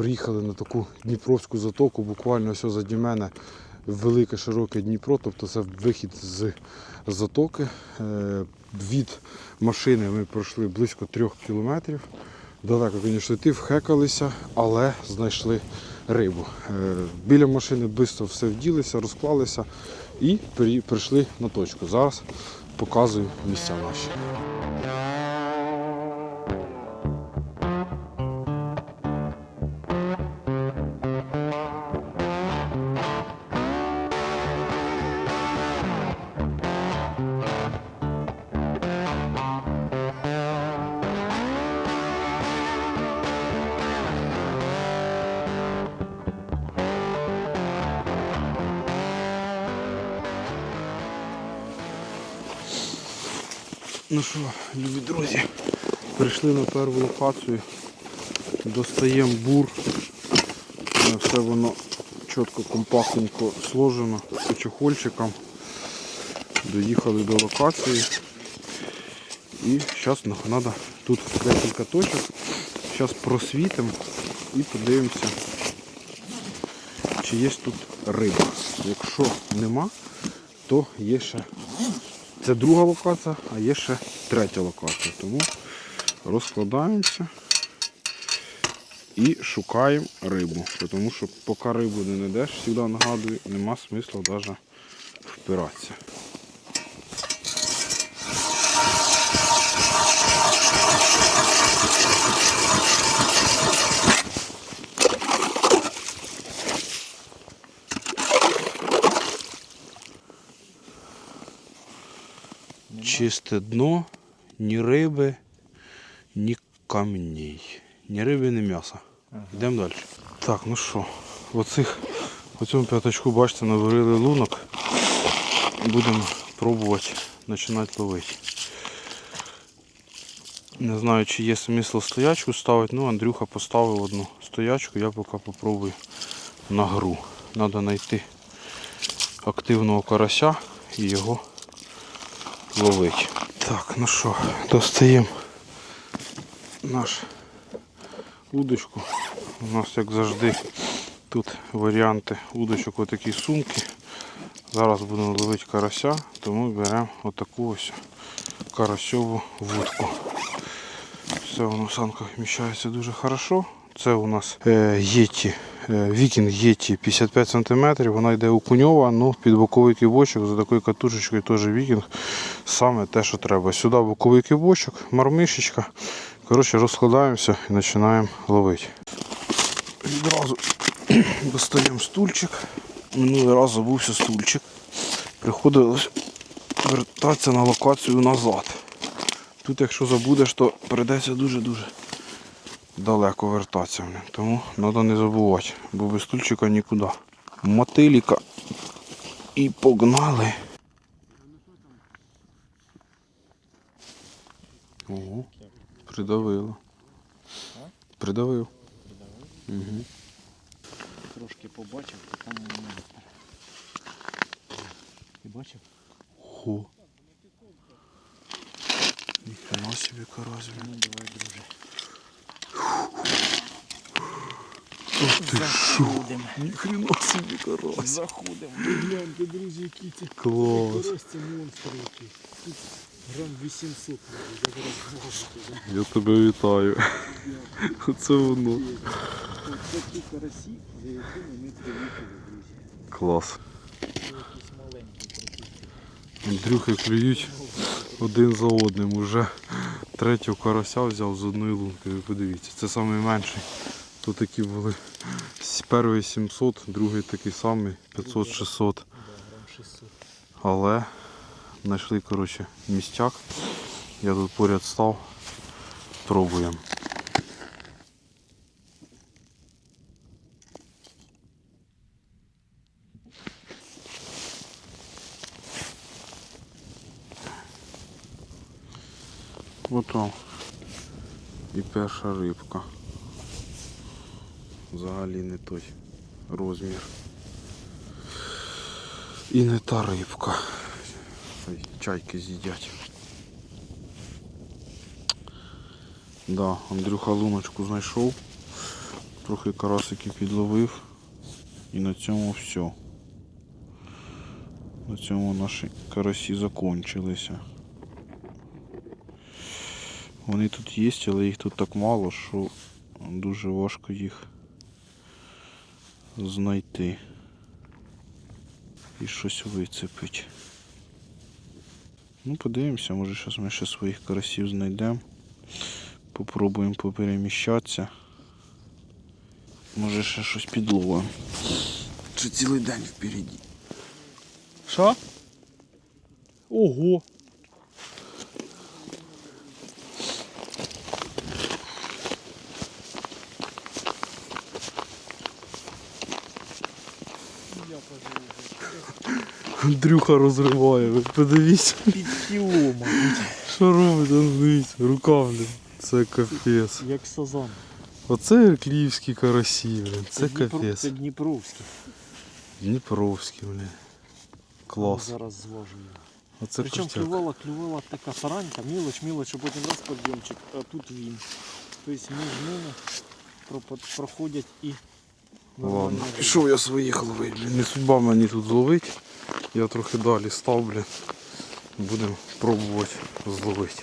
приїхали на таку Дніпровську затоку, буквально ось заді мене велике широке Дніпро, тобто це вихід з затоки. Е, Від машини ми пройшли близько трьох кілометрів. Далеко, звісно, йти, вхекалися, але знайшли рибу. Е, Біля машини швидко все вділися, розклалися і прийшли на точку. Зараз показую місця наші. Ну що, любі друзі, прийшли на першу локацію, достаємо бур. Все воно чітко, компактненько сложено по чехольчикам. Доїхали до локації. І зараз треба тут декілька точок. Зараз просвітимо і подивимося, чи є тут риба. Якщо нема, то є ще це друга локація, а є ще третя локація. Тому розкладаємося і шукаємо рибу. Тому що поки рибу не знайдеш, завжди нагадую, нема смисла навіть впиратися. Чисте дно, ні риби, ні камней. Ні риби, ні м'яса. Йдемо далі. Так, ну що, оцих, цьому п'ятачку, бачите, наварили лунок. Будемо пробувати починати ловити. Не знаю, чи є смисл стоячку ставити, ну Андрюха поставив одну стоячку, я поки попробую на гру. Треба знайти активного карася і його ловить. Так, ну що, достаємо наш удочку. У нас, як завжди, тут варіанти удочок отакі сумки. Зараз будемо ловити карася, тому беремо отаку ось карасьову вудку. Все воно в санках вміщається дуже хорошо. Це у нас е, єті, е, вікінг єті 55 см, вона йде окуньова, ну під боковий кивочок за такою катушечкою теж вікінг. Саме те, що треба. Сюди боковий кивочок, мармишечка. Коротше, розкладаємося і починаємо ловити. Відразу достаємо стульчик. Минулий раз забувся стульчик. Приходилось вертатися на локацію назад. Тут якщо забудеш, то прийдеться дуже-дуже далеко вертатися. Тому треба не забувати, бо без стульчика нікуди. Мотиліка і погнали. Ого, придавило. Придавив. Угу. Трошки побачив, то там не можна. Ти бачив? Хо. Ніхрена собі карась. Ну давай, друже. Ох ти? Заходимо. Ніхрена собі карась. Заходимо. Гляньте, друзі, які ці Клас. Карась це монстр який. Грам 800 я тебе вітаю. Оце воно. От такі карасі, за якими ми приїхали, друзі. Клас. Це. Андрюхи клюють один за одним. Уже третього карася взяв з одної лунки. Ви подивіться, це найменший. Тут такі були перший 700, другий такий самий 500-600. Да, грам 600. Але знайшли коротше, містяк. Я тут поряд став. Пробуємо. Ото. І перша рибка. Взагалі не той розмір. І не та рибка. Ой, Чайки з'їдять. Да, Андрюха луночку знайшов. Трохи карасики підловив. І на цьому все. На цьому наші карасі закончилися. Вони тут є, але їх тут так мало, що дуже важко їх знайти і щось вицепити. Ну, подивимося, може зараз ми ще своїх карасів знайдемо. Попробуємо попереміщатися. Може ще щось підловимо. Чи цілий день впереді. Що? Ого! Андрюха розриває, ви подивіться, Під кіло, мабуть. що робить, дивіться, рука, блін. Це капець. Як сазан. Оце київські карасі, блін. Це капець. Це Дніпровський. Дніпровські, блін. Клас. Зараз зважу його. Оце Причому крутяк. клювала, клювала така таранька, мілоч, мілоч, а потім раз подйомчик, а тут він. Тобто між ними проходять і Ладно, пішов я своїх ловити. Не судьба мені тут зловити. Я трохи далі став, блін. Будемо пробувати зловити.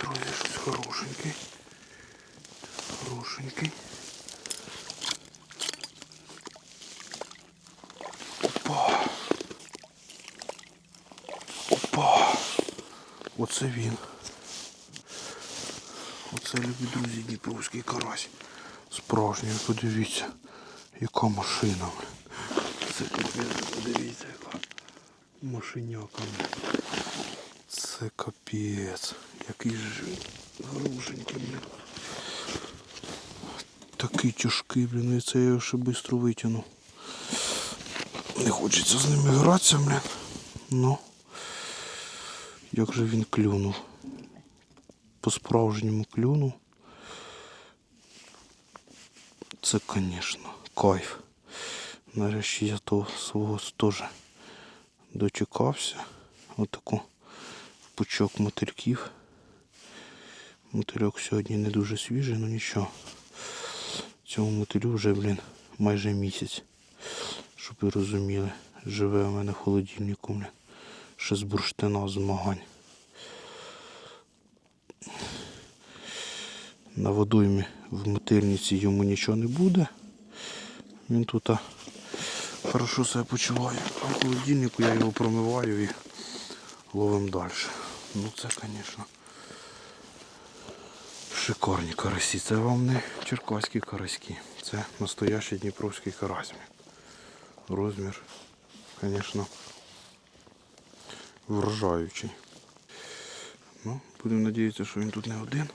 Друзі, щось хорошенький. Хорошенький. Опа. Опа. Оце він. Оце, любі друзі, дніпровський карась. Справжній, подивіться, яка машина. Це капець, подивіться, яка машиняка. Це капець. Який ж грушенький, блін. Такий тяжкий, блін, і це я його ще швидко витягну. Не хочеться з ними гратися, блін. Ну. Як же він клюнув. По-справжньому клюнув. Це, звісно, кайф. Нарешті я того свого теж дочекався. Отаку пучок мотильків. Мотильок сьогодні не дуже свіжий, ну нічого. Цьому мотилю вже, блін, майже місяць. Щоб ви розуміли, живе у мене в холодильнику, блін. Ще з бурштина змагань. На водоймі в мотильниці йому нічого не буде. Він тут а, хорошо себе почуває. А в холодильнику я його промиваю і ловимо далі. Ну це, звісно, шикарні карасі. Це вам не черкаські караські. Це настоящий дніпровський карась. Розмір, звісно, вражаючий. Ну, будемо надіятися, що він тут не один.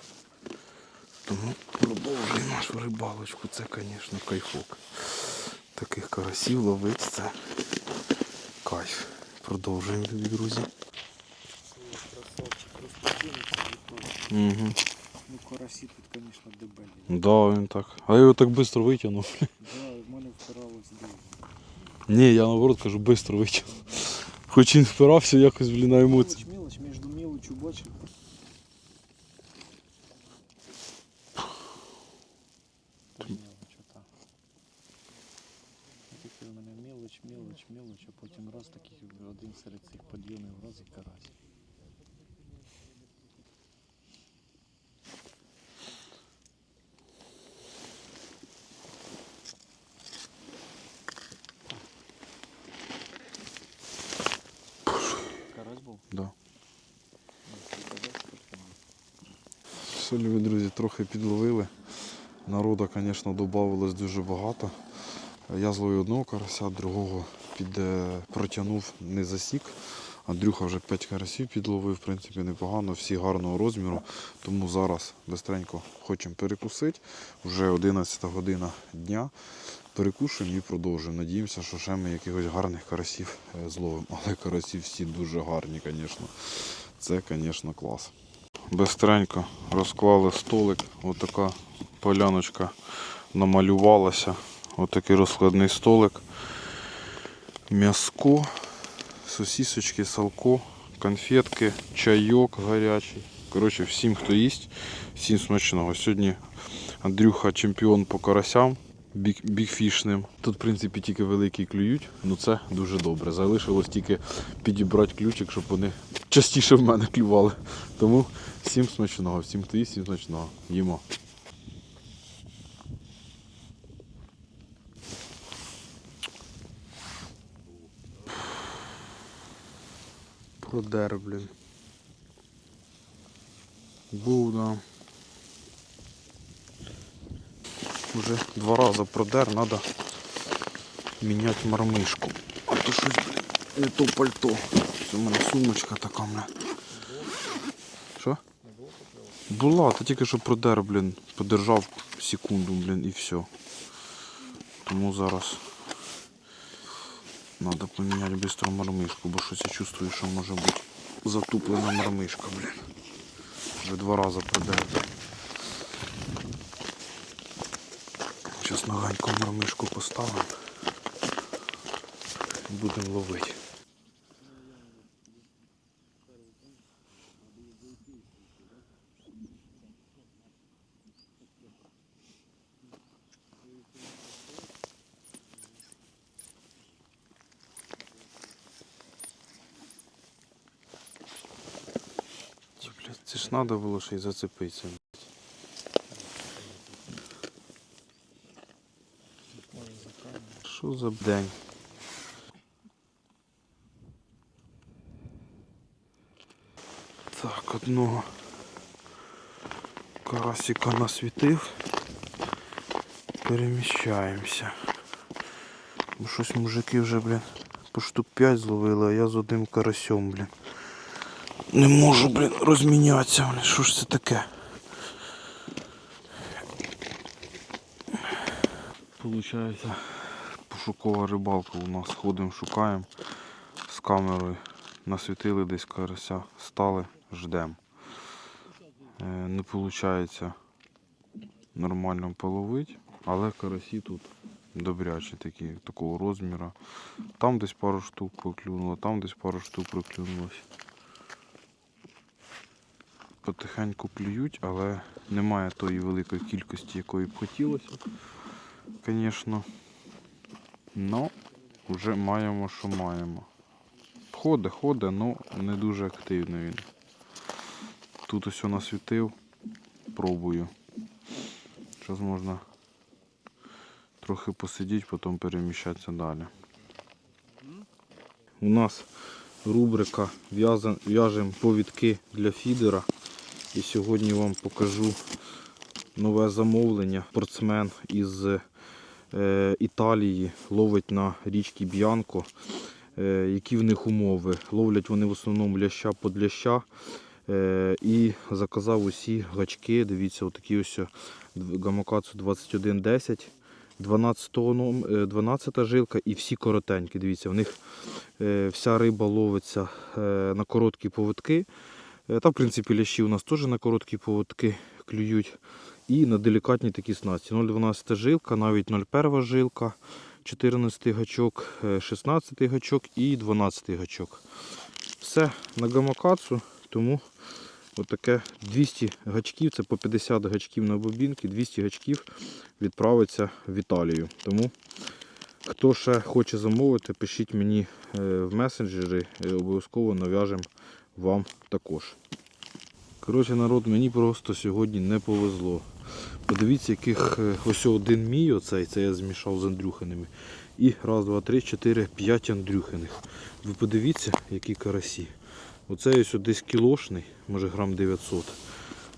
Тому продовжуємо нашу рибалочку. Це, звісно, кайфок. Таких карасів ловити це кайф. Продовжуємо, любі друзі. Угу. Ну, карасі тут, звісно, дебелі. Да, він так. А я його так швидко витягнув. Да, в мене впиралось довго. Ні, я наоборот кажу, швидко витягнув. Хоч він якось, блін, на емоції. Мілоч, мілоч, між мілочю бачив. Мілоч, мілоч, мілоч, а потім раз таких один серед цих підйомів раз і. Карась був? Да. Ну, ти казав, що там. Все, любі друзі, трохи підловили. Народу, звісно, додавалось дуже багато. Я зловив одного карася, другого під, е, протягнув, не засік. Андрюха вже 5 карасів підловив, в принципі, непогано, всі гарного розміру. Тому зараз бистренько хочемо перекусити. Вже 11 година дня. Перекушуємо і продовжуємо. Надіємося, що ще ми якихось гарних карасів е, зловимо. Але карасі всі дуже гарні, звісно. Це, звісно, клас. Бистренько розклали столик. Отака поляночка намалювалася. Отакий розкладний столик. М'яско, сосісочки, салко, конфетки, чайок гарячий. Коротше, всім, хто їсть, всім смачного. Сьогодні Андрюха чемпіон по карасям біг, бігфішним. Тут, в принципі, тільки великі клюють, ну це дуже добре. Залишилось тільки підібрати ключик, щоб вони частіше в мене клювали. Тому всім смачного, всім, їсть, всім смачного. Їмо. Продер, блін. Був, да. Уже два рази продер, треба міняти мармишку. А то щось, блін, не то пальто. Це у мене сумочка така, бля. Що? Була, та тільки що продер, блін, подержав секунду, блін, і все. Тому зараз треба поміняти швидко мармишку, бо щось я чувствую, що може бути затуплена мармишка, блін. Вже два рази продер. Зараз наганьку мармишку поставимо. Будемо ловити. Це, треба було ще й зацепитися. Що за день? Так, одного карасика насвітив. Переміщаємося. Бо щось мужики вже, блін, по штук 5 зловили, а я з одним карасем, блін. Не можу, блін, розмінятися. Що ж це таке? Получається, пошукова рибалка у нас. Ходимо, шукаємо з камерою. Насвітили десь карася, стали, ждемо. Е, Не виходить нормально половити, але карасі тут добрячі такі, такого розміру. Там десь пару штук проклюнуло, там десь пару штук проклюнулось. Потихеньку клюють, але немає тої великої кількості, якої б хотілося звісно. Ну, вже маємо, що маємо. Ходить, ходить, але не дуже активно він. Тут ось насвітив, пробую. Зараз можна трохи посидіти, потім переміщатися далі. У нас рубрика В'яжемо повідки для фідера. І сьогодні вам покажу нове замовлення. Спортсмен із е, Італії ловить на річці Б'янко. Е, які в них умови? Ловлять вони в основному ляща под ляща. Е, і заказав усі гачки. Дивіться, отакі ось гамакацу 2110. 12, ном- е, 12 жилка і всі коротенькі. Дивіться, в них е, вся риба ловиться е, на короткі поводки. Е, Та, в принципі, лящі у нас теж на короткі поводки клюють. І на делікатні такі снасті. 0,12 жилка, навіть 0,1 жилка, 14 гачок, е, 16 гачок і 12 гачок. Все на гамакацу, тому отаке 200 гачків, це по 50 гачків на бобінки, 200 гачків відправиться в Італію. Тому хто ще хоче замовити, пишіть мені е, в месенджери, е, обов'язково нав'яжемо вам також. Коротше, народ, мені просто сьогодні не повезло. Подивіться, яких е, ось один мій оцей, це я змішав з Андрюхиними. І раз, два, три, чотири, п'ять Андрюхиних. Ви подивіться, які карасі. Оцей ось десь кілошний, може грам 900.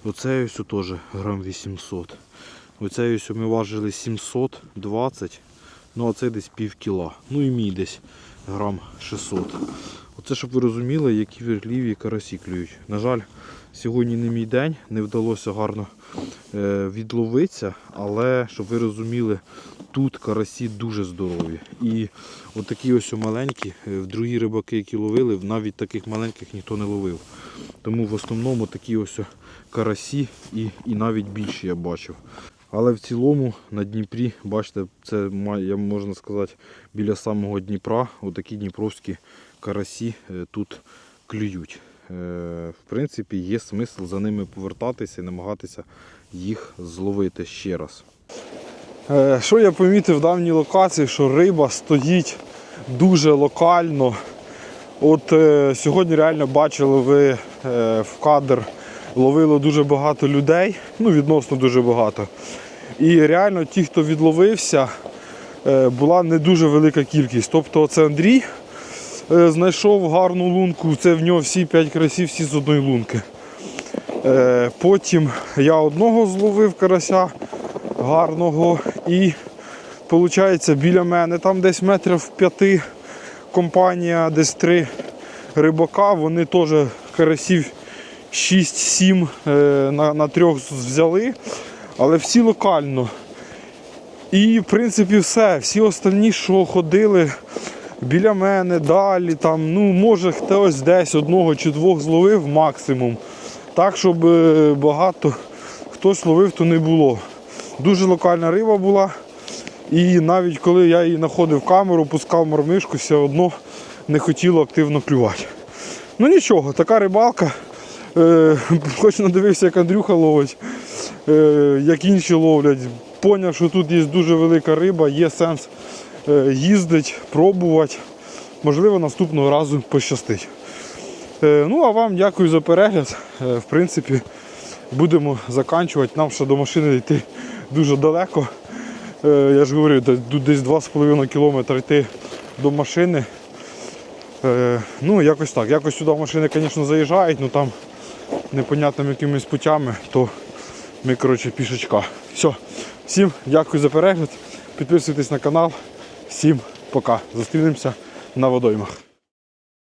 Оцей ось теж грам 800. Оцей ось ми важили 720, ну а це десь пів кіла. Ну і мій десь грам 600. Оце щоб ви розуміли, які вірливі карасі клюють. На жаль, сьогодні не мій день, не вдалося гарно е, відловитися, але щоб ви розуміли, тут карасі дуже здорові. І отакі ось маленькі, е, в другі рибаки, які ловили, навіть таких маленьких ніхто не ловив. Тому в основному такі ось карасі і, і навіть більші я бачив. Але в цілому на Дніпрі, бачите, це можна сказати біля самого Дніпра, отакі дніпровські карасі е, тут клюють. Е, В принципі, є смисл за ними повертатися і намагатися їх зловити ще раз. Е, Що я помітив в давній локації, що риба стоїть дуже локально. От сьогодні реально бачили ви в кадр ловило дуже багато людей, ну відносно дуже багато. І реально ті, хто відловився, була не дуже велика кількість. Тобто це Андрій знайшов гарну лунку, це в нього всі 5 карасів, всі з одної лунки. Е, Потім я одного зловив карася гарного і виходить біля мене там десь метрів п'яти компанія, десь три рибака, вони теж карасів 6-7 е, на, на трьох взяли, але всі локально. І в принципі все. Всі останні, що ходили біля мене, далі, там, ну, може хтось десь одного чи двох зловив максимум. Так, щоб е, багато хтось ловив, то не було. Дуже локальна риба була. І навіть коли я її знаходив камеру, пускав мормишку, все одно не хотіло активно клювати. Ну нічого, така рибалка. Е, хоч надивився, як Андрюха ловить, е, як інші ловлять. Поняв, що тут є дуже велика риба, є сенс їздити, пробувати. Можливо, наступного разу пощастить. Е, ну а вам дякую за перегляд. Е, в принципі, будемо заканчувати. Нам ще до машини йти дуже далеко. Е, я ж говорю, десь 2,5 кілометри йти до машини. Е, ну, якось так. Якось сюди машини, звісно, заїжджають, але там непонятними якимись путями, то ми, коротше, пішечка. Все. Всім дякую за перегляд. Підписуйтесь на канал. Всім пока. Зустрінемося на водоймах.